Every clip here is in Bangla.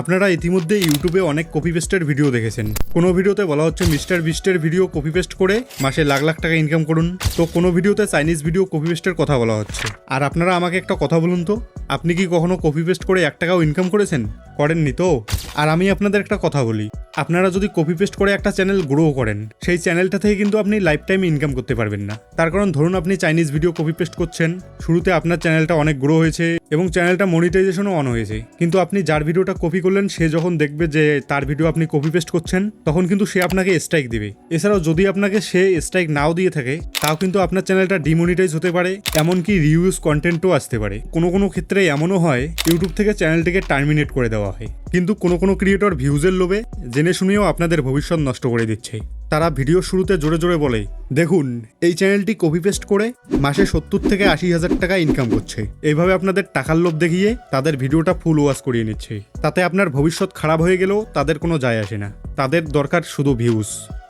আপনারা ইতিমধ্যে ইউটিউবে অনেক কপি পেস্টের ভিডিও দেখেছেন। কোনো ভিডিওতে বলা হচ্ছে মিস্টার বিস্টের ভিডিও কপি পেস্ট করে মাসে লাখ লাখ টাকা ইনকাম করুন। তো কোনো ভিডিওতে চাইনিজ ভিডিও কপি পেস্টের কথা বলা হচ্ছে। আর আপনারা আমাকে একটা কথা বলুন তো, আপনি কি কখনো কপি পেস্ট করে এক টাকাও ইনকাম করেছেন? করেননি তো? আর আমি আপনাদের একটা কথা বলি। আপনারা যদি কপি পেস্ট করে একটা চ্যানেল গ্রো করেন, সেই চ্যানেলটা থেকে কিন্তু আপনি লাইফ টাইম ইনকাম করতে পারবেন না। তার কারণ ধরুন আপনি চাইনিজ ভিডিও কপি পেস্ট করছেন, শুরুতে আপনার চ্যানেলটা অনেক গ্রো হয়েছে এবং চ্যানেলটা মনিটাইজেশনও অন হয়েছে। কিন্তু আপনি যার ভিডিওটা কপি করলেন, সে যখন দেখবে যে তার ভিডিও আপনি কপি পেস্ট করছেন, তখন কিন্তু সে আপনাকে স্ট্রাইক দিবে। এছাড়াও যদি আপনাকে সে স্ট্রাইক নাও দিয়ে থাকে, তাও কিন্তু আপনার চ্যানেলটা ডিমনিটাইজ হতে পারে, এমনকি রিউজ কন্টেন্টও আসতে পারে। কোনো কোনো ক্ষেত্রে এমনও হয় ইউটিউব থেকে চ্যানেলটিকে টার্মিনেট করে দেওয়া। হয়। কিন্তু কোনো কোনো ক্রিয়েটর ভিউজের লোভে জেনে শুনেও আপনাদের ভবিষ্যৎ নষ্ট করে দিচ্ছে। তারা ভিডিও শুরুতে জোরে জোরে বলে, দেখুন, এই চ্যানেলটি কপি পেস্ট করে মাসে সত্তর থেকে আশি হাজার টাকা ইনকাম করছে এইভাবে আপনাদের টাকার লোভ দেখিয়ে তাদের ভিডিওটা ফুল ওয়াশ করিয়ে নিচ্ছে। তাতে আপনার ভবিষ্যৎ খারাপ হয়ে গেলেও তাদের কোনো যায় আসে না। তাদের দরকার শুধু ভিউজ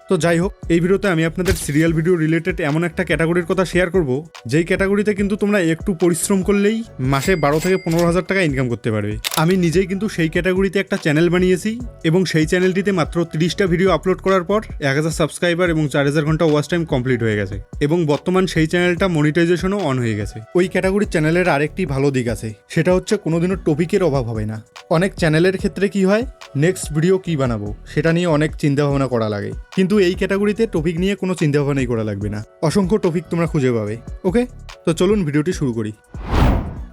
তো যাই হোক, এই ভিডিওতে আমি আপনাদের সিরিয়াল ভিডিও রিলেটেড এমন একটা ক্যাটাগরির কথা শেয়ার করব, যেই ক্যাটাগরিতে কিন্তু তোমরা একটু পরিশ্রম করলেই মাসে বারো থেকে পনেরো হাজার টাকা ইনকাম করতে পারবে। আমি নিজেই কিন্তু সেই ক্যাটাগরিতে একটা চ্যানেল বানিয়েছি এবং সেই চ্যানেলটিতে মাত্র তিরিশটা ভিডিও আপলোড করার পর এক হাজার সাবস্ক্রাইবার এবং চার হাজার ঘণ্টা ওয়াচ টাইম কমপ্লিট হয়ে গেছে এবং বর্তমান সেই চ্যানেলটা মনিটাইজেশনও অন হয়ে গেছে। ওই ক্যাটাগরির চ্যানেলের আরেকটি ভালো দিক আছে, সেটা হচ্ছে কোনোদিনও টপিকের অভাব হবে না। অনেক চ্যানেলের ক্ষেত্রে কি হয় নেক্সট ভিডিও কি বানাবো, সেটা নিয়ে অনেক চিন্তা ভাবনা করা লাগে। কিন্তু এই ক্যাটাগরিতে টপিক নিয়ে কোনো চিন্তা ভাবনাই করা লাগবে না। অসংখ্য টপিক তোমরা খুঁজে পাবে, ওকে? তো চলুন ভিডিওটি শুরু করি।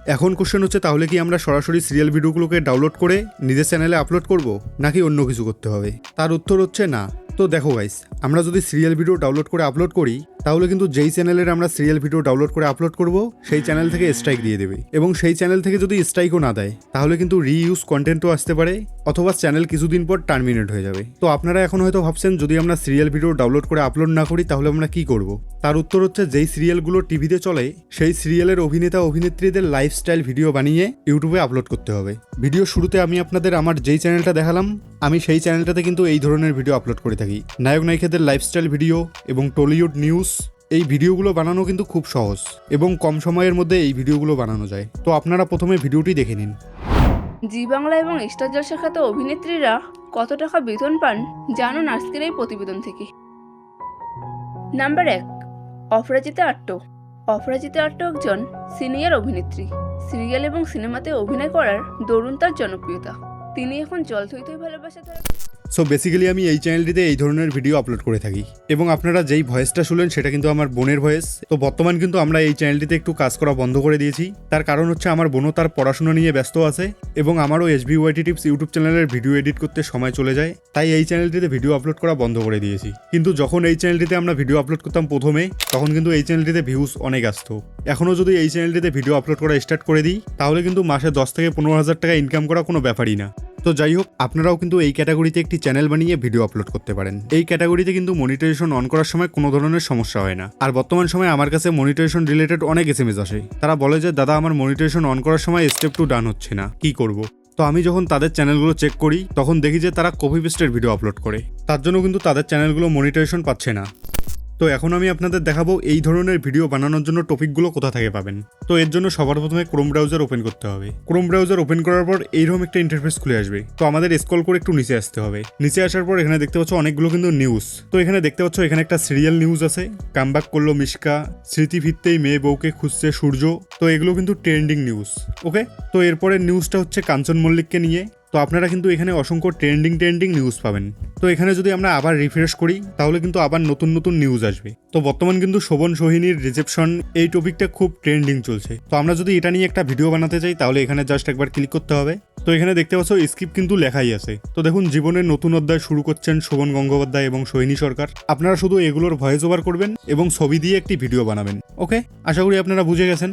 এখন কোশ্চেন হচ্ছে, তাহলে কি আমরা সরাসরি সিরিয়াল ভিডিওগুলোকে ডাউনলোড করে নিজের চ্যানেলে আপলোড করব, নাকি অন্য কিছু করতে হবে? তার উত্তর হচ্ছে না। তো দেখো গাইস আমরা যদি সিরিয়াল ভিডিও ডাউনলোড করে আপলোড করি তাহলে কিন্তু যেই চ্যানেলের আমরা সিরিয়াল ভিডিও ডাউনলোড করে আপলোড করব, সেই চ্যানেল থেকে স্ট্রাইক দিয়ে দেবে। এবং সেই চ্যানেল থেকে যদি স্ট্রাইকও না দেয়, তাহলে কিন্তু রিইউজ কন্টেন্টও আসতে পারে, অথবা চ্যানেল কিছুদিন পর টার্মিনেট হয়ে যাবে। তো আপনারা এখন হয়তো ভাবছেন, যদি আমরা সিরিয়াল ভিডিও ডাউনলোড করে আপলোড না করি, তাহলে আমরা কি করব? তার উত্তর হচ্ছে, যেই সিরিয়ালগুলো টিভিতে চলে, সেই সিরিয়ালের অভিনেতা, অভিনেত্রীদের লাইফস্টাইল ভিডিও বানিয়ে ইউটিউবে আপলোড করতে হবে। ভিডিও শুরুতে আমি আপনাদের আমার যেই চ্যানেলটা দেখালাম, আমি সেই চ্যানেলটাতে কিন্তু এই ধরনের ভিডিও আপলোড করে থাকি। নায়ক নায়িকাদের লাইফস্টাইল ভিডিও এবং টলিউড নিউজ এই ভিডিওগুলো বানানো কিন্তু খুব সহজ এবং কম সময়ের মধ্যে এই ভিডিওগুলো বানানো যায়। তো আপনারা প্রথমে ভিডিওটি দেখে নিন। জি বাংলা এবং স্টার জলসা খ্যাত অভিনেত্রীরা কত টাকা বেতন পান জানুন আজকের এই প্রতিবেদন থেকে। নাম্বার এক, অপরাজিতা আট্ট অপরাজিতা আট্ট একজন সিনিয়র অভিনেত্রী। সিরিয়াল এবং সিনেমাতে অভিনয় করার দরুন তার জনপ্রিয়তা। তিনি এখন জল থই থই ভালোবাসা সো বেসিক্যালি আমি এই চ্যানেলটিতে এই ধরনের ভিডিও আপলোড করে থাকি। এবং আপনারা যেই ভয়েসটা শুনলেন, সেটা কিন্তু আমার বোনের ভয়েস তো, বর্তমান কিন্তু আমরা এই চ্যানেলটিতে একটু কাজ করা বন্ধ করে দিয়েছি। তার কারণ হচ্ছে, আমার বোনও তার পড়াশোনা নিয়ে ব্যস্ত আছে এবং আমারও S B YT tips YouTube চ্যানেলের ভিডিও এডিট করতে সময় চলে যায়। তাই এই চ্যানেলটিতে ভিডিও আপলোড করা বন্ধ করে দিয়েছি। কিন্তু যখন এই চ্যানেলটিতে আমরা ভিডিও আপলোড করতাম প্রথমে, তখন কিন্তু এই চ্যানেলটিতে ভিউজ অনেক আসতো। এখনও যদি এই চ্যানেলটিতে ভিডিও আপলোড করা স্টার্ট করে দিই, তাহলে কিন্তু মাসে দশ থেকে পনেরো হাজার টাকা ইনকাম করা কোনো ব্যাপারই না। তো যাই হোক, আপনারাও কিন্তু এই ক্যাটাগরিতে একটি চ্যানেল বানিয়ে ভিডিও আপলোড করতে পারেন। এই ক্যাটাগরিতে কিন্তু মনিটাইজেশন অন করার সময় কোনো ধরনের সমস্যা হয় না। আর বর্তমান সময়ে আমার কাছে মনিটাইজেশন রিলেটেড অনেক এস আসে। তারা বলে যে, দাদা, আমার মনিটাইজেশন অন করার সময় স্টেপ টু ডান হচ্ছে না। কি করব? তো আমি যখন তাদের চ্যানেলগুলো চেক করি, তখন দেখি যে তারা কপি পেস্টের ভিডিও আপলোড করে। তার জন্য কিন্তু তাদের চ্যানেলগুলো মনিটাইজেশন পাচ্ছে না। তো এখন আমি আপনাদের দেখাবো এই ধরনের ভিডিও বানানোর জন্য টপিকগুলো কোথা থেকে পাবেন। তো এর জন্য সবার প্রথমে ক্রোম ব্রাউজার ওপেন করতে হবে। ক্রোম ব্রাউজার ওপেন করার পর এইরকম একটা ইন্টারফেস খুলে আসবে। তো আমাদের স্ক্রল করে একটু নিচে আসতে হবে। নিচে আসার পর এখানে দেখতে পাচ্ছ অনেকগুলো কিন্তু নিউজ তো এখানে দেখতে পাচ্ছ এখানে একটা সিরিয়াল নিউজ আছে। কামব্যাক করল মিশকা, স্মৃতি ভিত্তেই মেয়ে বউকে খুঁজছে সূর্য। তো এগুলো কিন্তু ট্রেন্ডিং নিউজ ওকে তো এরপরের নিউজটা হচ্ছে কাঞ্চন মল্লিককে নিয়ে। তো আপনারা কিন্তু এখানে অসংখ্য ট্রেন্ডিং ট্রেন্ডিং নিউজ পাবেন। তো এখানে যদি আমরা আবার রিফ্রেশ করি, তাহলে কিন্তু আবার নতুন নতুন নিউজ আসবে। তো বর্তমান কিন্তু শোভন সোহিনীর রিসেপশন এই টপিকটা খুব ট্রেন্ডিং চলছে। তো আমরা যদি এটা নিয়ে একটা ভিডিও বানাতে চাই, তাহলে এখানে জাস্ট একবার ক্লিক করতে হবে। তো এখানে দেখতে পাচ্ছ স্ক্রিপ্ট কিন্তু লেখাই আছে। তো দেখুন, জীবনের নতুন অধ্যায় শুরু করছেন শোভন গঙ্গোপাধ্যায় এবং সোহিনী সরকার। আপনারা শুধু এগুলোর ভয়েস ওভার করবেন এবং ছবি দিয়ে একটি ভিডিও বানাবেন। ওকে আশা করি আপনারা বুঝে গেছেন।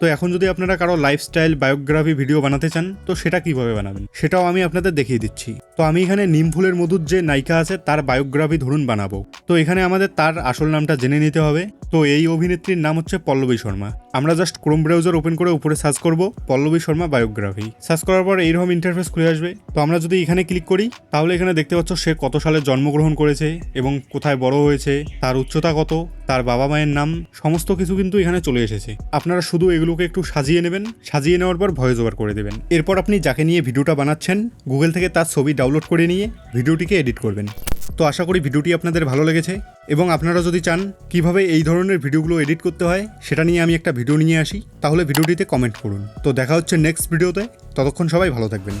তো এখন যদি আপনারা কারও লাইফস্টাইল বায়োগ্রাফি ভিডিও বানাতে চান, তো সেটা কীভাবে বানাবেন? সেটাও আমি আপনাদের দেখিয়ে দিচ্ছি। তো আমি এখানে নিম ফুলের মধুর যে নায়িকা আছে, তার বায়োগ্রাফি ধরুন বানাবো। তো এখানে আমাদের তার আসল নামটা জেনে নিতে হবে। তো এই অভিনেত্রীর নাম হচ্ছে পল্লবী শর্মা। আমরা জাস্ট ক্রোম ব্রাউজার ওপেন করে উপরে সার্চ করব, পল্লবী শর্মা বায়োগ্রাফি সার্চ করার পর এইরকম ইন্টারফেস খুলে আসবে। তো আমরা যদি এখানে ক্লিক করি, তাহলে এখানে দেখতে পাচ্ছ সে কত সালে জন্মগ্রহণ করেছে এবং কোথায় বড় হয়েছে, তার উচ্চতা কত, তার বাবা মায়ের নাম, সমস্ত কিছু কিন্তু এখানে চলে এসেছে। আপনারা শুধু এগুলোকে একটু সাজিয়ে নেবেন, সাজিয়ে নেওয়ার পর ভয়েস ওভার করে দেবেন। এরপর আপনি যাকে নিয়ে ভিডিওটা বানাচ্ছেন গুগল থেকে তার ছবি ডাউনলোড করে নিয়ে ভিডিওটিকে এডিট করবেন। তো আশা করি ভিডিওটি আপনাদের ভালো লেগেছে এবং আপনারা যদি চান কীভাবে এই ধরনের ভিডিওগুলো এডিট করতে হয়, সেটা নিয়ে আমি একটা ভিডিও নিয়ে আসি। তাহলে ভিডিওটিতে কমেন্ট করুন। তো দেখা হচ্ছে নেক্সট ভিডিওতে। ততক্ষণ সবাই ভালো থাকবেন।